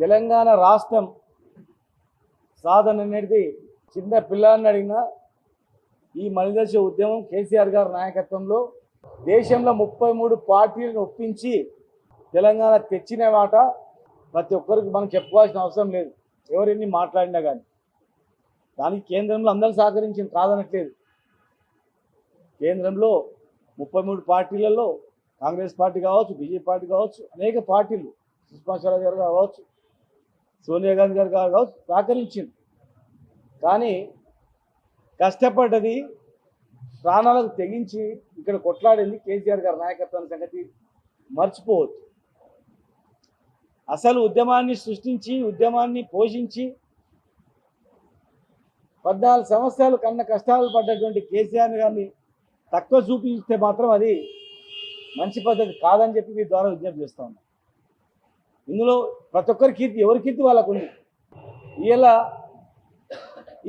తెలంగాణ రాష్ట్రం సాధన అనేది చిన్న పిల్లాన్ని అడిగినా ఈ మలిదశ ఉద్యమం కేసీఆర్ గారి నాయకత్వంలో దేశంలో ముప్పై మూడు పార్టీలను ఒప్పించి తెలంగాణ తెచ్చిన మాట ప్రతి ఒక్కరికి మనం చెప్పుకోవాల్సిన అవసరం లేదు. ఎవరిని మాట్లాడినా కానీ దానికి కేంద్రంలో అందరూ సహకరించింది కాదనట్లేదు. కేంద్రంలో ముప్పై మూడు పార్టీలలో కాంగ్రెస్ పార్టీ కావచ్చు బీజేపీ పార్టీ కావచ్చు అనేక పార్టీలు సుష్మా స్వరాజ్ గారు కావచ్చు సోనియా గాంధీ గారు కాదు సహకరించింది కానీ కష్టపడ్డది ప్రాణాలకు తెగించి ఇక్కడ కొట్లాడింది కేసీఆర్ గారి నాయకత్వాన్ని సంగతి మర్చిపోవద్దు. అసలు ఉద్యమాన్ని సృష్టించి ఉద్యమాన్ని పోషించి పద్నాలుగు సంవత్సరాలు కన్న కష్టాలు పడ్డటువంటి కేసీఆర్ గారిని తక్కువ చూపిస్తే మాత్రం అది మంచి పద్ధతి కాదని చెప్పి మీ ద్వారా విజ్ఞప్తి చేస్తా ఇందులో ప్రతి ఒక్కరి కీర్తి ఎవరి కీర్తి వాళ్ళకు ఉంది ఇలా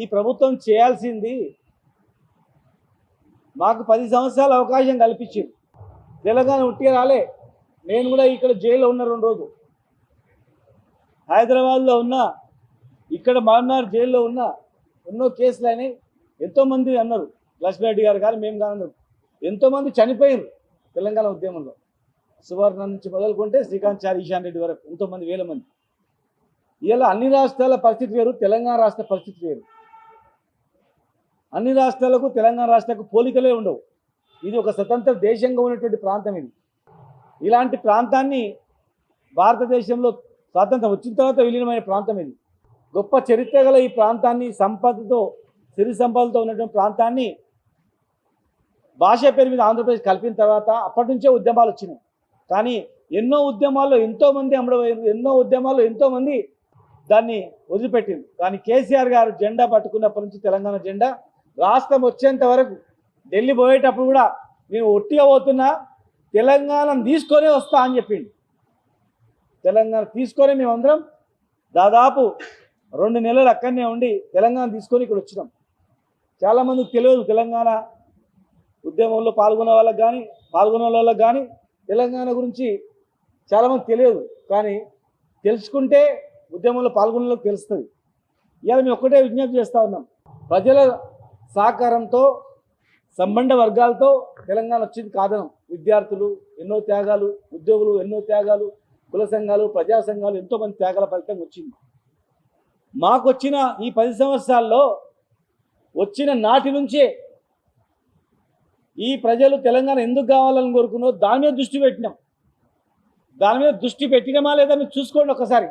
ఈ ప్రభుత్వం చేయాల్సింది మాకు పది సంవత్సరాల అవకాశం కల్పించింది. తెలంగాణ ఉట్టిగా రాలే. నేను కూడా ఇక్కడ జైల్లో ఉన్న రెండు రోజు హైదరాబాద్లో ఉన్నా ఇక్కడ మారున్నారు జైల్లో ఉన్నా ఎన్నో కేసులు అయినాయి. ఎంతోమంది అన్నారు లక్ష్మీరెడ్డి గారు కానీ మేము కానీ అన్నారు ఎంతోమంది చనిపోయారు తెలంగాణ ఉద్యమంలో. సువర్ణ నుంచి మొదలుకుంటే శ్రీకాంత్ చారి ఈశాన్ రెడ్డి వరకు ఎంతోమంది వేల మంది. ఇలా అన్ని రాష్ట్రాల పరిస్థితి వేరు తెలంగాణ రాష్ట్ర పరిస్థితి వేరు. అన్ని రాష్ట్రాలకు తెలంగాణ రాష్ట్రాలకు పోలికలే ఉండవు. ఇది ఒక స్వతంత్ర దేశంగా ఉన్నటువంటి ప్రాంతం ఇది. ఇలాంటి ప్రాంతాన్ని భారతదేశంలో స్వాతంత్రం వచ్చిన తర్వాత విలీనమైన ప్రాంతం ఇది. గొప్ప చరిత్ర గల ఈ ప్రాంతాన్ని సంపదతో సిరి సంపదతో ఉన్నటువంటి ప్రాంతాన్ని భాష పేరు మీద ఆంధ్రప్రదేశ్ కలిపిన తర్వాత అప్పటి నుంచే ఉద్యమాలు వచ్చినాయి. కానీ ఎన్నో ఉద్యమాల్లో ఎంతోమంది అమడపోయారు ఎన్నో ఉద్యమాల్లో ఎంతోమంది దాన్ని వదిలిపెట్టింది కానీ కేసీఆర్ గారు జెండా పట్టుకున్నప్పటి నుంచి తెలంగాణ జెండా రాష్ట్రం వచ్చేంత వరకు ఢిల్లీ పోయేటప్పుడు కూడా నేను ఒట్టిగా పోతున్నా తెలంగాణను తీసుకొనే వస్తా అని చెప్పిండు. తెలంగాణ తీసుకొని మేమందరం దాదాపు రెండు నెలలు అక్కడనే ఉండి తెలంగాణ తీసుకొని ఇక్కడ వచ్చినాం. చాలామందికి తెలియదు తెలంగాణ ఉద్యమంలో పాల్గొన్న వాళ్ళకి కానీ పాల్గొన్న వాళ్ళకి కానీ తెలంగాణ గురించి చాలామంది తెలియదు కానీ తెలుసుకుంటే ఉద్యమంలో పాల్గొనలోకి తెలుస్తుంది. ఇవాళ మేము ఒక్కటే విజ్ఞప్తి చేస్తూ ఉన్నాం. ప్రజల సహకారంతో సంబంధ వర్గాలతో తెలంగాణ వచ్చింది కాదనం. విద్యార్థులు ఎన్నో త్యాగాలు ఉద్యోగులు ఎన్నో త్యాగాలు కుల సంఘాలు ప్రజా సంఘాలు ఎంతోమంది త్యాగాల ఫలితం వచ్చింది. మాకు వచ్చిన ఈ పది సంవత్సరాల్లో వచ్చిన నాటి నుంచే ఈ ప్రజలు తెలంగాణ ఎందుకు కావాలని కోరుకున్నారో దాని మీద దృష్టి పెట్టినాం. దాని మీద దృష్టి పెట్టినమా లేదా మీరు చూసుకోండి ఒకసారి.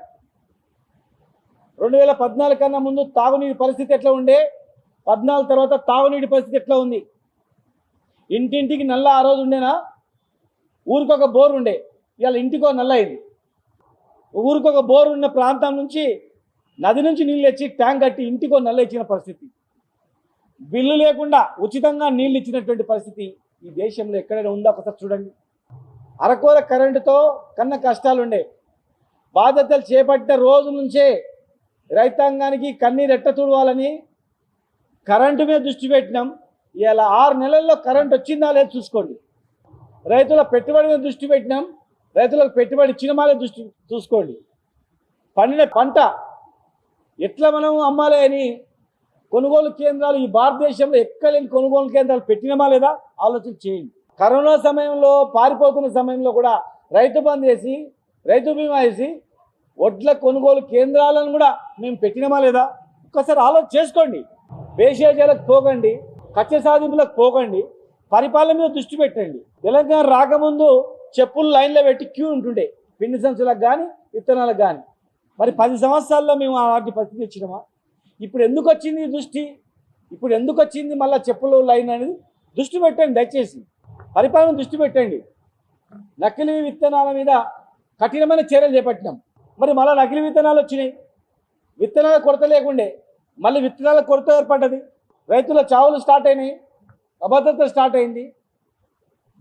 రెండు వేల పద్నాలుగు కన్నా ముందు తాగునీటి పరిస్థితి ఎట్లా ఉండే? పద్నాలుగు తర్వాత తాగునీటి పరిస్థితి ఎట్లా ఉంది? ఇంటింటికి నల్ల ఆ రోజు ఉండేనా? ఊరికొక బోర్ ఉండే. ఇవాళ ఇంటికో నల్ల అయింది. ఊరికొక బోర్ ఉన్న ప్రాంతం నుంచి నది నుంచి నీళ్ళు వచ్చి ట్యాంక్ కట్టి ఇంటికో నల్ల ఇచ్చిన పరిస్థితి. బిల్లు లేకుండా ఉచితంగా నీళ్ళు ఇచ్చినటువంటి పరిస్థితి ఈ దేశంలో ఎక్కడైనా ఉందా ఒకసారి చూడండి. అరకోర కరెంటుతో కన్న కష్టాలు ఉండే బాధ్యతలు చేపట్టిన రోజు నుంచే రైతాంగానికి కన్నీరు ఎట్ట తుడవాలని కరెంటు మీద దృష్టి పెట్టినాం. ఇలా ఆరు నెలల్లో కరెంట్ వచ్చిందా లేదు చూసుకోండి. రైతుల పెట్టుబడి మీద దృష్టి పెట్టినాం. రైతులకు పెట్టుబడి ఇచ్చిన మాలే దృష్టి చూసుకోండి. పండిన పంట ఎట్లా మనం అమ్మాలి అని కొనుగోలు కేంద్రాలు ఈ భారతదేశంలో ఎక్కలేని కొనుగోలు కేంద్రాలు పెట్టినమా లేదా ఆలోచన చేయండి. కరోనా సమయంలో పారిపోతున్న సమయంలో కూడా రైతు బంద్ చేసి రైతు బీమా వేసి వడ్ల కొనుగోలు కేంద్రాలను కూడా మేము పెట్టినమా లేదా ఒక్కసారి ఆలోచన చేసుకోండి. వేషజాలకు పోకండి కక్ష సాధింపులకు పోకండి పరిపాలన మీద దృష్టి పెట్టండి. తెలంగాణ రాకముందు చెప్పులు లైన్లో పెట్టి క్యూ ఉంటుండే పిండి సంచులకు కానీ విత్తనాలకు కానీ మరి పది సంవత్సరాల్లో మేము అలాంటి పరిస్థితి ఇచ్చినామా ఇప్పుడు ఎందుకు వచ్చింది దృష్టి? ఇప్పుడు ఎందుకు వచ్చింది మళ్ళీ చెప్పులు లైన్ అనేది? దృష్టి పెట్టండి దయచేసి. పరిపాలన దృష్టి పెట్టండి. నకిలీ విత్తనాల మీద కఠినమైన చర్యలు చేపట్టినాం. మరి మళ్ళీ నకిలీ విత్తనాలు వచ్చినాయి. విత్తనాల కొరత లేకుండే మళ్ళీ విత్తనాల కొరత ఏర్పడ్డది. రైతుల చావులు స్టార్ట్ అయినాయి అభద్రత స్టార్ట్ అయింది.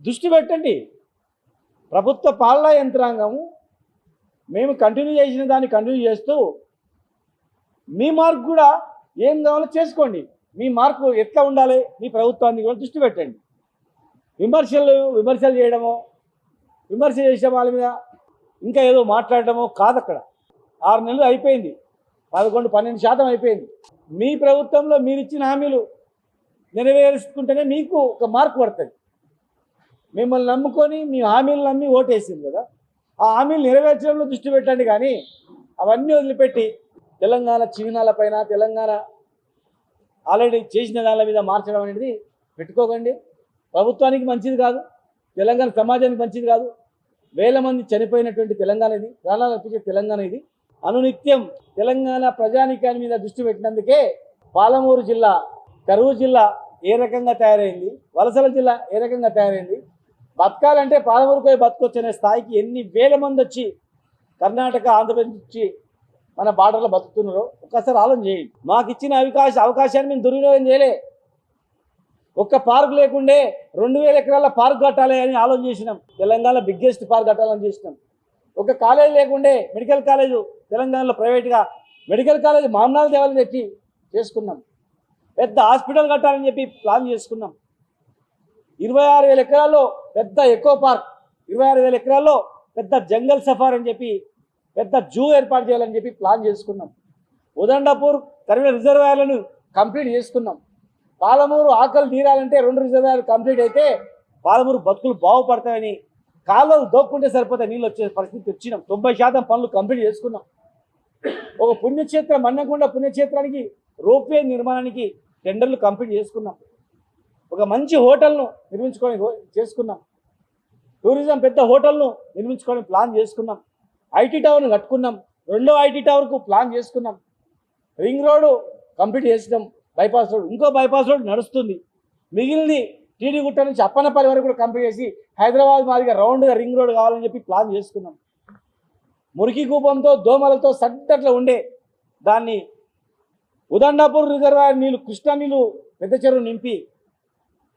దృష్టి పెట్టండి. ప్రభుత్వ పాలనా యంత్రాంగం మేము కంటిన్యూ చేసిన దాన్ని కంటిన్యూ చేస్తూ మీ మార్క్ కూడా ఏం కావాలో చేసుకోండి. మీ మార్కు ఎట్లా ఉండాలి మీ ప్రభుత్వాన్ని కూడా దృష్టి పెట్టండి. విమర్శలు విమర్శలు చేయడమో విమర్శ చేసే వాళ్ళ మీద ఇంకా ఏదో మాట్లాడటమో కాదు అక్కడ. ఆరు నెలలు అయిపోయింది. పదకొండు పన్నెండు శాతం అయిపోయింది. మీ ప్రభుత్వంలో మీరు ఇచ్చిన హామీలు నెరవేర్చుకుంటేనే మీకు ఒక మార్క్ పడుతుంది. మిమ్మల్ని నమ్ముకొని మీ హామీలు నమ్మి ఓటేసింది కదా. ఆ హామీలు నెరవేర్చడంలో దృష్టి పెట్టండి కానీ అవన్నీ వదిలిపెట్టి తెలంగాణ చిహ్నాల పైన తెలంగాణ ఆల్రెడీ చేసిన దాని మీద మార్చడం అనేది పెట్టుకోకండి. ప్రభుత్వానికి మంచిది కాదు తెలంగాణ సమాజానికి మంచిది కాదు. వేల మంది చనిపోయినటువంటి తెలంగాణ ఇది ప్రాణాలు అర్పించే తెలంగాణ ఇది. అనునిత్యం తెలంగాణ ప్రజానికాన్ని మీద దృష్టి పెట్టినందుకే పాలమూరు జిల్లా కరువు జిల్లా ఏ రకంగా తయారైంది వలసల జిల్లా ఏ రకంగా తయారైంది బతకాలంటే పాలమూరుకు పోయి బతకొచ్చు అనే స్థాయికి ఎన్ని వేల మంది వచ్చి కర్ణాటక ఆంధ్రప్రదేశ్ నుంచి మన బార్డర్లో బతుకుతున్నారో ఒక్కసారి ఆలోచన చేయండి. మాకు ఇచ్చిన అవకాశ అవకాశాన్ని మేము దుర్వినియోగం చేయలే. ఒక్క పార్క్ లేకుండే రెండు వేల ఎకరాల పార్క్ కట్టాలి అని ఆలోచన చేసినాం. తెలంగాణ బిగ్గెస్ట్ పార్క్ కట్టాలని చేసినాం. ఒక కాలేజ్ లేకుండే మెడికల్ కాలేజు తెలంగాణలో ప్రైవేట్గా మెడికల్ కాలేజ్ మామనాల దేవాలని చెప్పి చేసుకున్నాం. పెద్ద హాస్పిటల్ కట్టాలని చెప్పి ప్లాన్ చేసుకున్నాం. ఇరవై ఆరు వేల ఎకరాల్లో పెద్ద ఎకో పార్క్ ఇరవై ఆరు వేల ఎకరాల్లో పెద్ద జంగల్ సఫార్ అని చెప్పి పెద్ద జూ ఏర్పాటు చేయాలని చెప్పి ప్లాన్ చేసుకున్నాం. ఉదండపూర్ కరివే రిజర్వాయర్లను కంప్లీట్ చేసుకున్నాం. పాలమూరు ఆకలి తీరాలంటే రెండు రిజర్వాయర్లు కంప్లీట్ అయితే పాలమూరు బతుకులు బాగుపడతాయని కాలువలు దోక్కుంటే సరిపోతే నీళ్ళు వచ్చే పరిస్థితి వచ్చినాం. తొంభై శాతం పనులు కంప్లీట్ చేసుకున్నాం. ఒక పుణ్యక్షేత్రం అన్నకుండా పుణ్యక్షేత్రానికి రోప్వే నిర్మాణానికి టెండర్లు కంప్లీట్ చేసుకున్నాం. ఒక మంచి హోటల్ను నిర్మించుకొని చేసుకున్నాం. టూరిజం పెద్ద హోటల్ను నిర్మించుకొని ప్లాన్ చేసుకున్నాం. ఐటీ టవర్ను కట్టుకున్నాం. రెండో ఐటీ టవర్కు ప్లాన్ చేసుకున్నాం. రింగ్ రోడ్డు కంప్లీట్ చేసినాం. బైపాస్ రోడ్ ఇంకో బైపాస్ రోడ్ నడుస్తుంది. మిగిలింది టీడీ గుట్ట నుంచి అప్పనపల్లి వరకు కూడా కంప్లీట్ చేసి హైదరాబాద్ మాదిరిగా రౌండ్గా రింగ్ రోడ్ కావాలని చెప్పి ప్లాన్ చేసుకున్నాం. మురికి కూపంతో దోమలతో సడ్డట్లా ఉండే దాన్ని ఉదండాపూర్ రిజర్వాయర్ నీళ్ళు కృష్ణా నీళ్ళు పెద్ద చెరువు నింపి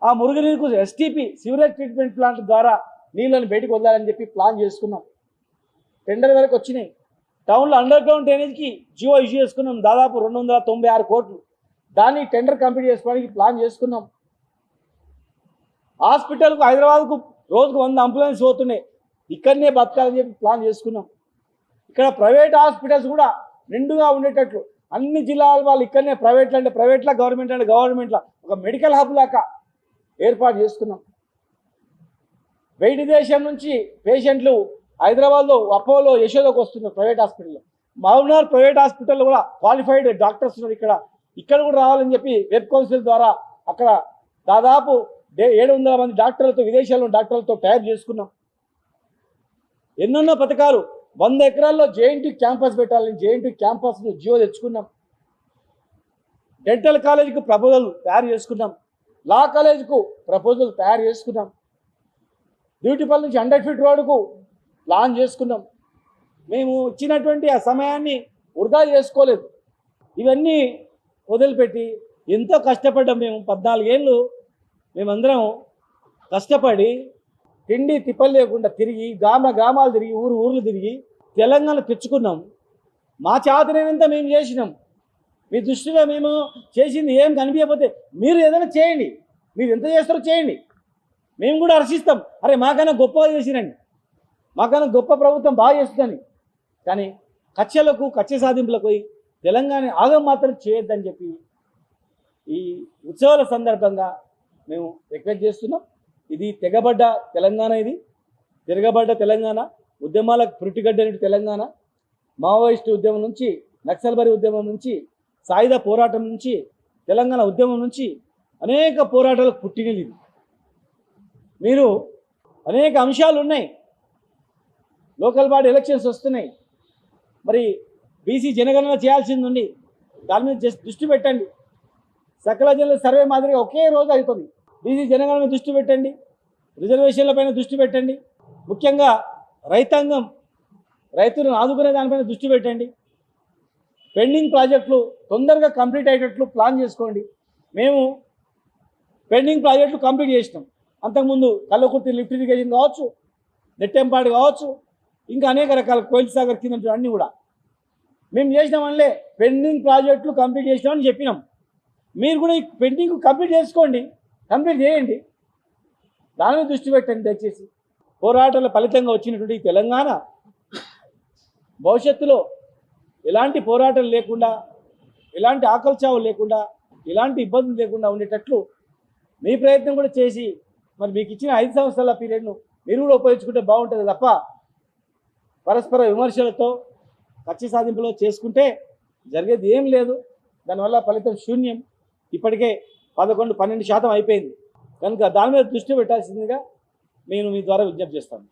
ఆ మురుగునీరుకు ఎస్టీపీ సివరేజ్ ట్రీట్మెంట్ ప్లాంట్ ద్వారా నీళ్ళని బయటకు వదలాలని చెప్పి ప్లాన్ చేసుకున్నాం. టెండర్ వరకు వచ్చినాయి. టౌన్లో అండర్ గ్రౌండ్ డ్రైనేజ్కి జియో ఇష్యూ చేసుకున్నాం. దాదాపు రెండు వందల తొంభై ఆరు కోట్లు. దాన్ని టెండర్ కంప్లీట్ చేసుకోవడానికి ప్లాన్ చేసుకున్నాం. హాస్పిటల్కు హైదరాబాద్కు రోజుకు వంద అంబులెన్స్ పోతున్నాయి. ఇక్కడనే బతకాలని చెప్పి ప్లాన్ చేసుకున్నాం. ఇక్కడ ప్రైవేట్ హాస్పిటల్స్ కూడా నిండుగా ఉండేటట్లు. అన్ని జిల్లాల వాళ్ళు ఇక్కడనే ప్రైవేట్లు అంటే ప్రైవేట్లా గవర్నమెంట్ అంటే గవర్నమెంట్లా ఒక మెడికల్ హబ్ లాగా ఏర్పాటు చేసుకున్నాం. బయట దేశం నుంచి పేషెంట్లు హైదరాబాద్లో అపోలో యశోదకు వస్తున్నారు ప్రైవేట్ హాస్పిటల్లో. మహబూబ్నగర్ ప్రైవేట్ హాస్పిటల్లో కూడా క్వాలిఫైడ్ డాక్టర్స్ ఉన్నారు ఇక్కడ. ఇక్కడ కూడా రావాలని చెప్పి వెబ్ కౌన్సిల్ ద్వారా అక్కడ దాదాపు ఏడు వందల మంది డాక్టర్లతో విదేశాల్లో డాక్టర్లతో తయారు చేసుకున్నాం. ఎన్నెన్నో పథకాలు వంద ఎకరాల్లో జేఎన్టీ క్యాంపస్ పెట్టాలని జేఎన్టీ క్యాంపస్ జియో తెచ్చుకున్నాం. డెంటల్ కాలేజీకి ప్రపోజల్ తయారు చేసుకున్నాం. లా కాలేజీకు ప్రపోజల్ తయారు చేసుకున్నాం. బ్యూటిపల్ నుంచి హండ్రెడ్ ఫీట్ రోడ్కు ప్లాన్ చేసుకున్నాం. మేము ఇచ్చినటువంటి ఆ సమయాన్ని వృధా చేసుకోలేదు. ఇవన్నీ వదిలిపెట్టి ఎంతో కష్టపడ్డాం మేము. పద్నాలుగేళ్ళు మేమందరం కష్టపడి తిండి తిప్పలు లేకుండా తిరిగి గ్రామ గ్రామాలు తిరిగి ఊరు ఊర్లు తిరిగి తెలంగాణ తెచ్చుకున్నాం. మా చేతనైనంత మేము చేసినాం. మీ దృష్టిలో మేము చేసింది ఏం కనిపించకపోతే మీరు ఏదైనా చేయండి. మీరు ఎంత చేస్తారో చేయండి. మేము కూడా హర్షిస్తాం. అరే మాకైనా గొప్పగా చేసిరండి. మాకన్నా గొప్ప ప్రభుత్వం బాగా చేస్తుందని. కానీ కక్షలకు కక్ష సాధింపులకు తెలంగాణ ఆగం మాత్రం చేయొద్దని చెప్పి ఈ ఉత్సవాల సందర్భంగా మేము రిక్వెస్ట్ చేస్తున్నాం. ఇది తెగబడ్డ తెలంగాణ ఇది. తిరగబడ్డ తెలంగాణ ఉద్యమాలకు పురిటిగడ్డని తెలంగాణ మావోయిస్టు ఉద్యమం నుంచి నక్సల్బరి ఉద్యమం నుంచి సాయుధ పోరాటం నుంచి తెలంగాణ ఉద్యమం నుంచి అనేక పోరాటాలకు పుట్టినది మీరు అనేక అంశాలు ఉన్నాయి లోకల్ బాడీ ఎలక్షన్స్ వస్తున్నాయి. మరి బీసీ జనగణన చేయాల్సింది ఉంది దాని మీద దృష్టి పెట్టండి. సకల జిల్లా సర్వే మాదిరిగా ఒకే రోజు అవుతుంది. బీసీ జనగణన దృష్టి పెట్టండి. రిజర్వేషన్ల పైన దృష్టి పెట్టండి. ముఖ్యంగా రైతాంగం రైతులను ఆదుకునే దానిపైన దృష్టి పెట్టండి. పెండింగ్ ప్రాజెక్టులు తొందరగా కంప్లీట్ అయ్యేటట్లు ప్లాన్ చేసుకోండి. మేము పెండింగ్ ప్రాజెక్టులు కంప్లీట్ చేసినాం. అంతకుముందు కల్లకుర్తి లిఫ్ట్ ఇరిగేషన్ కావచ్చు నెట్టెంపాడు కావచ్చు ఇంకా అనేక రకాల కోయిల్ సాగర్ కింద అన్నీ కూడా. మేము చేసినామనిలే పెండింగ్ ప్రాజెక్టులు కంప్లీట్ చేసినామని చెప్పినాం. మీరు కూడా ఈ పెండింగ్ కంప్లీట్ చేసుకోండి కంప్లీట్ చేయండి. దాని దృష్టి పెట్టండి దయచేసి. పోరాటాల ఫలితంగా వచ్చినటువంటి తెలంగాణ భవిష్యత్తులో ఎలాంటి పోరాటం లేకుండా ఎలాంటి ఆకలిచావు లేకుండా ఎలాంటి ఇబ్బందులు లేకుండా ఉండేటట్లు మీ ప్రయత్నం కూడా చేసి మరి మీకు ఇచ్చిన ఐదు సంవత్సరాల పీరియడ్ను మీరు కూడా ఉపయోగించుకుంటే బాగుంటుంది తప్ప పరస్పర విమర్శలతో కక్ష సాధింపులో చేసుకుంటే జరిగేది ఏం లేదు. దానివల్ల ఫలితం శూన్యం. ఇప్పటికే పదకొండు పన్నెండు శాతం అయిపోయింది. కనుక దాని మీద దృష్టి పెట్టాల్సిందిగా నేను మీ ద్వారా విజ్ఞప్తి చేస్తాను.